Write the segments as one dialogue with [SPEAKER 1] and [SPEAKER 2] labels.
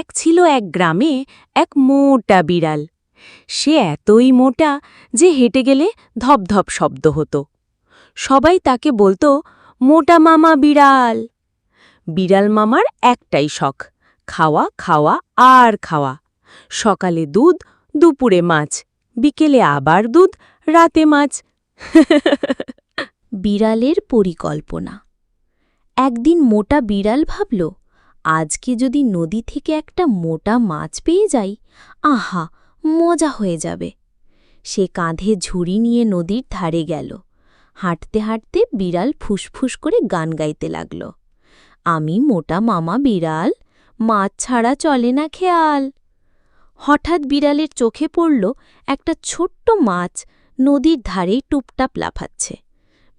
[SPEAKER 1] এক ছিল এক গ্রামে এক মোটা বিড়াল। সে এতই মোটা যে হেঁটে গেলে ধপধপ শব্দ হতো। সবাই তাকে বলতো, মোটা মামা বিড়াল। বিড়াল মামার একটাই শখ, খাওয়া খাওয়া, আর খাওয়া। সকালে দুধ, দুপুরে মাছ, বিকেলে আবার দুধ, রাতে মাছ।
[SPEAKER 2] বিড়ালের পরিকল্পনা। একদিন মোটা বিড়াল ভাবল আজকে যদি নদী থেকে একটা মোটা মাছ পেয়ে যাই, আহা, মজা হয়ে যাবে। সে কাঁধে ঝুড়ি নিয়ে নদীর ধারে গেল। হাঁটতে হাঁটতে বিড়াল ফুসফুস করে গান গাইতে লাগল। আমি মোটা মামা বিড়াল, মাছ ছাড়া চলে না খেয়াল। হঠাৎ বিড়ালের চোখে পড়ল একটা ছোট্ট মাছ নদীর ধারেই টুপটাপ লাফাচ্ছে।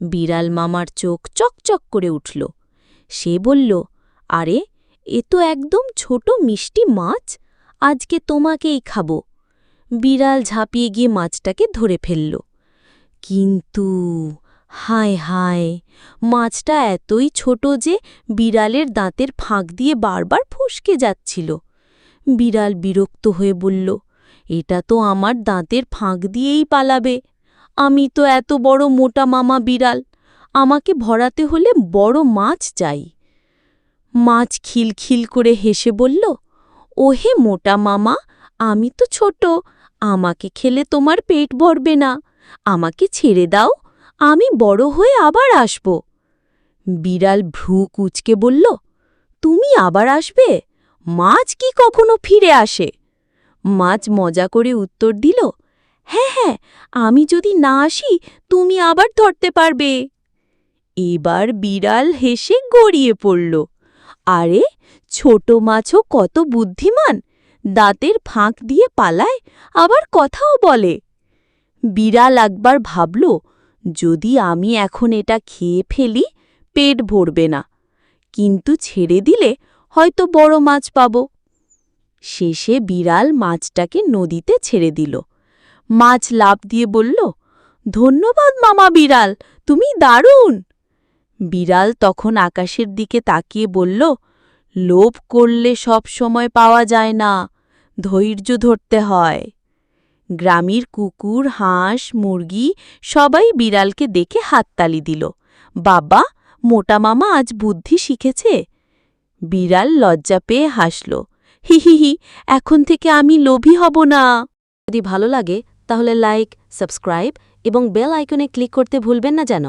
[SPEAKER 2] বিড়াল মামার চোখ চকচক করে উঠল। সে বলল, আরে এ তো একদম ছোট মিষ্টি মাছ, আজকে তোমাকেই খাব। বিড়াল ঝাঁপিয়ে গিয়ে মাছটাকে ধরে ফেলল। কিন্তু, হায় হায়, মাছটা এতই ছোট যে বিড়ালের দাঁতের ফাঁক দিয়ে বারবার ফসকে যাচ্ছিল। বিড়াল বিরক্ত হয়ে বলল, এটা তো আমার দাঁতের ফাঁক দিয়েই পালাবে। আমি তো এত বড় মোটা মামা বিড়াল। আমাকে ভরাতে হলে বড় মাছ চাই। মাছ খিলখিল করে হেসে বলল, ওহে মোটা মামা, আমি তো ছোট, আমাকে খেলে তোমার পেট ভরবে না। আমাকে ছেড়ে দাও, আমি বড় হয়ে আবার আসব। বিড়াল ভ্রু কুচকে বলল, তুমি আবার আসবে? মাছ কি কখনো ফিরে আসে? মাছ মজা করে উত্তর দিল হ্যাঁ হ্যাঁ আমি যদি না আসি, তুমি আবার ধরতে পারবে। এবার বিড়াল হেসে গড়িয়ে পড়ল। আরে, ছোট মাছও কত বুদ্ধিমান। দাঁতের ফাঁক দিয়ে পালায়, আবার কথাও বলে। বিড়াল একবার ভাবল, যদি আমি এখন এটা খেয়ে ফেলি, পেট ভরবে না। কিন্তু ছেড়ে দিলে হয়তো বড় মাছ পাব। শেষে বিড়াল মাছটাকে নদীতে ছেড়ে দিল। মাছ লাভ দিয়ে বলল, ধন্যবাদ মামা বিড়াল, তুমি দারুণ! বিড়াল তখন আকাশের দিকে তাকিয়ে বলল, লোভ করলে সব সময় পাওয়া যায় না, ধৈর্য ধরতে হয়। গ্রামের কুকুর, হাঁস, মুরগি সবাই বিড়ালকে দেখে হাততালি দিল, বাবা, মোটা মামা আজ বুদ্ধি শিখেছে? বিড়াল লজ্জা পেয়ে হাসল, হি হি হি, এখন থেকে আমি লোভী হব না। যদি ভালো লাগে, তাহলে লাইক, সাবস্ক্রাইব এবং বেল আইকনে ক্লিক করতে ভুলবেন না যেন।